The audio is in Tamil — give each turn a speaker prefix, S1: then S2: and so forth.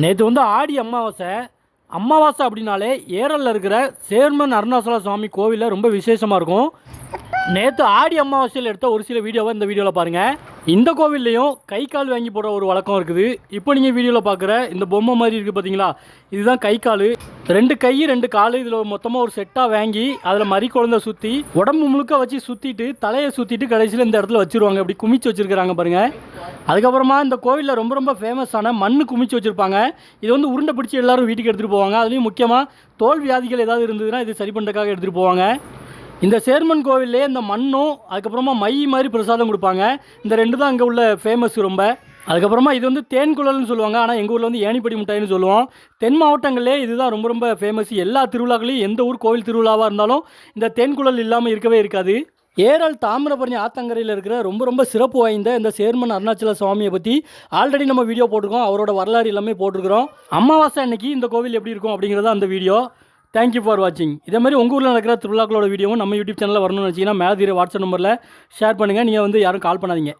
S1: நேற்று வந்து ஆடி அமாவாசை. அமாவாசை அப்படின்னாலே ஏரலில் இருக்கிற சேர்மன் அருணாசல சுவாமி கோவிலில் ரொம்ப விசேஷமாக இருக்கும். நேற்று ஆடி அமாவாசையில் எடுத்த ஒரு சில வீடியோவை இந்த வீடியோவில் பாருங்கள் இந்த கோவில்லையும் கை கால் வாங்கி போடுற ஒரு வழக்கம் இருக்குது. இப்போ நீங்கள் வீடியோவில் பார்க்குற இந்த பொம்மை மாதிரி இருக்குது பார்த்தீங்களா இதுதான் கை கால். ரெண்டு கை ரெண்டு கால். இதில் மொத்தமாக ஒரு செட்டாக வாங்கி அதில் மறி குழந்தை சுற்றி உடம்பு முழுக்க வச்சு சுற்றிட்டு தலையை சுற்றிட்டு கடைசியில் இந்த இடத்துல வச்சுருவாங்க. அப்படி குமிச்சு வச்சுருக்கிறாங்க பாருங்கள் அதுக்கப்புறமா இந்த கோவிலில் ரொம்ப ரொம்ப ஃபேமஸான மண் குமிச்சு வச்சுருப்பாங்க. இது வந்து உருண்டை பிடிச்சி எல்லோரும் வீட்டுக்கு எடுத்துகிட்டு போவாங்க. அதுலேயும் முக்கியமாக தோல் வியாதிகள் ஏதாவது இருந்ததுன்னா இது சரி பண்ணுறதுக்காக எடுத்துகிட்டு போவாங்க. இந்த சேர்மன் கோவில்லே இந்த மண்ணும் அதுக்கப்புறமா மை மாதிரி பிரசாதம் கொடுப்பாங்க. இந்த ரெண்டு தான் அங்கே உள்ள ஃபேமஸ் ரொம்ப. அதுக்கப்புறமா இது வந்து தேன் குழல்னு சொல்லுவாங்க. ஆனால் எங்கள் ஊரில் வந்து ஏணிப்படி மிட்டாய்னு சொல்லுவோம். தென் மாவட்டங்களே இதுதான் ரொம்ப ரொம்ப ஃபேமஸ் எல்லா திருவிழாக்களையும் எந்த ஊர் கோவில் திருவிழாவாக இருந்தாலும் இந்த தேன் குழல் இல்லாமல் இருக்கவே இருக்காது. ஏரல் தாமிரபரணி ஆத்தங்கரையில் இருக்கிற ரொம்ப ரொம்ப சிறப்பு வாய்ந்த இந்த சேர்மன் அருணாச்சல சுவாமியை பற்றி ஆல்ரெடி நம்ம வீடியோ போட்டிருக்கோம். அவரோட வரலாறு எல்லாமே போட்டிருக்கிறோம். அமாவாசை அன்னைக்கு இந்த கோவில் எப்படி இருக்கும் அப்படிங்கிறத அந்த வீடியோ தேங்க்யூ ஃபார் வாட்சிங் இதே மாதிரி உங்கள் ஊரில் நடக்கிற திருவிழாக்களோட வீடியோவும் நம்ம யூடியூப் சேனலில் வரணும்னு வச்சிங்கன்னா மேலே தீர வாட்ஸ்அப் நம்பரில் ஷேர் பண்ணுங்கள் நீங்கள் வந்து யாரும் கால் பண்ணாதீங்க.